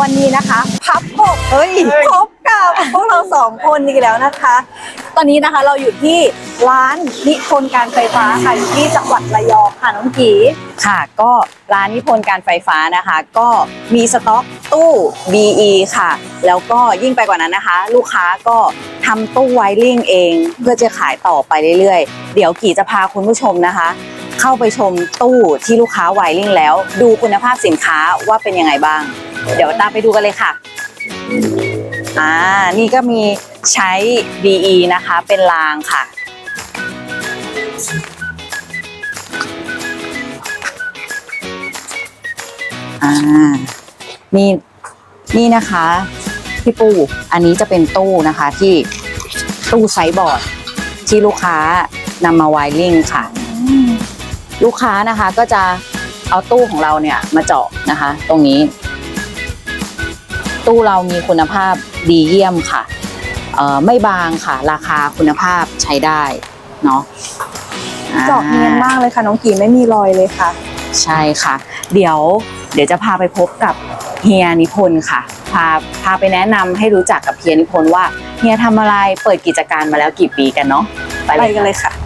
วันนี้นะคะพับกบเฮ้ยพบกับพวกเราสองคนอีกแล้วนะคะ ตอนนี้นะคะเราอยู่ที่ร้านนิพนธ์การไฟฟ้าค่ะอยู่ที่จังหวัดระยองค่ะน้องกีค่ะ ก็ร้านนิพนธ์การไฟฟ้านะคะ ก็มีสต็อกตู้ BE ค่ะ แล้วก็ยิ่งไปกว่านั้นนะคะ ลูกค้าก็ทำตู้ไวริ่งเอง เพื่อจะขายต่อไปเรื่อยๆ เดี๋ยวกี่จะพาคุณผู้ชมนะคะ เข้าไปชมตู้ที่ลูกค้าไวริงแล้ว ดูคุณภาพสินค้าว่าเป็นยังไงบ้าง เดี๋ยวตามไปดูกันเลยค่ะอ่านี่ก็มีใช้ BE นะคะเป็นรางค่ะ อ่านี่นี่นะคะพี่ปูอันนี้จะเป็นตู้นะคะที่ตู้ไซบอร์ดที่ลูกค้านำมาไวริงค่ะ ลูกค้านะคะก็จะเอาตู้ของเราเนี่ยมาเจาะนะคะ ตรงนี้ ตู้เรามีคุณภาพดีเยี่ยมค่ะเอ่อไม่บางค่ะ ราคาคุณภาพใช้ได้เนาะอ่เจาะเนียนมากเลยค่ะ น้องกีไม่มีรอยเลยค่ะ ใช่ค่ะ เดี๋ยวเดี๋ยวจะพาไปพบกับเฮียนิพนธ์ค่ะ พาพาไปแนะนำให้รู้จักกับเฮียนิพนธ์ว่าเฮียทำอะไรเปิดกิจการมาแล้วกี่ปีกันเนาะไปไปเลยกันเลยค่ะอ่า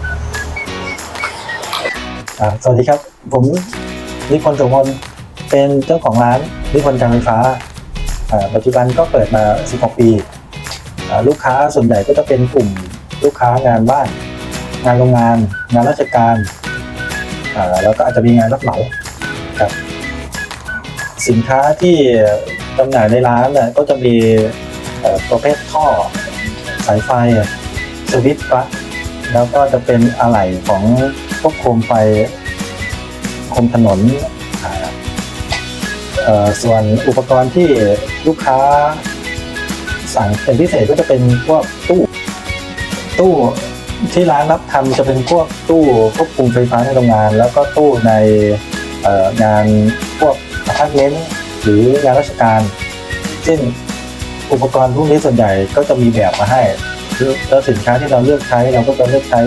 สวัสดีครับ ผมนิพนธ์สุพลเป็นเจ้าของร้านนิพนธ์การไฟฟ้า ปัจจุบันก็เปิดมา 16 ปี ลูกค้าส่วนใหญ่ก็จะเป็นกลุ่มลูกค้างานบ้าน งานโรงงาน งานราชการ แล้วก็อาจจะมีงานรับเหมาครับสินค้าที่จำหน่ายในร้านก็จะมีประเภทท่อสายไฟสวิตช์ปลั๊กแล้วก็จะเป็นอะไหล่ของ พวกโคมไฟโคมถนน ส่วนอุปกรณ์ที่ลูกค้าสั่งเป็นพิเศษก็จะเป็นพวกตู้ตู้ที่ร้านรับทำจะเป็นพวกตู้ควบคุมไฟฟ้าในโรงงาน แล้วก็ตู้ในงานพวกอพาร์ตเมนต์หรืองานราชการ ซึ่งอุปกรณ์พวกนี้ส่วนใหญ่ก็จะมีแบบมาให้แล้วสินค้าที่เราเลือกใช้เราก็จะเลือกใช้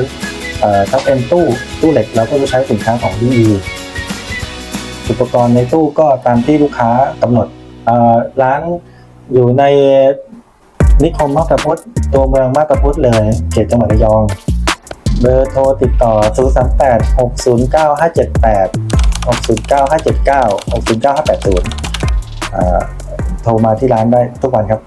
ถ้าเป็นตู้ตู้เหล็กเราก็จะใช้สินค้าของ DE อุปกรณ์ในตู้ก็ตามที่ลูกค้ากำหนดร้านอยู่ในนิคมมาตาพุทธตัวเมืองมาตาพุทธเลยเขตจังหวัดระยอง เบอร์โทรติดต่อ 038 609 578 609 579 609 580 โทรมาที่ร้านได้ทุกวันครับ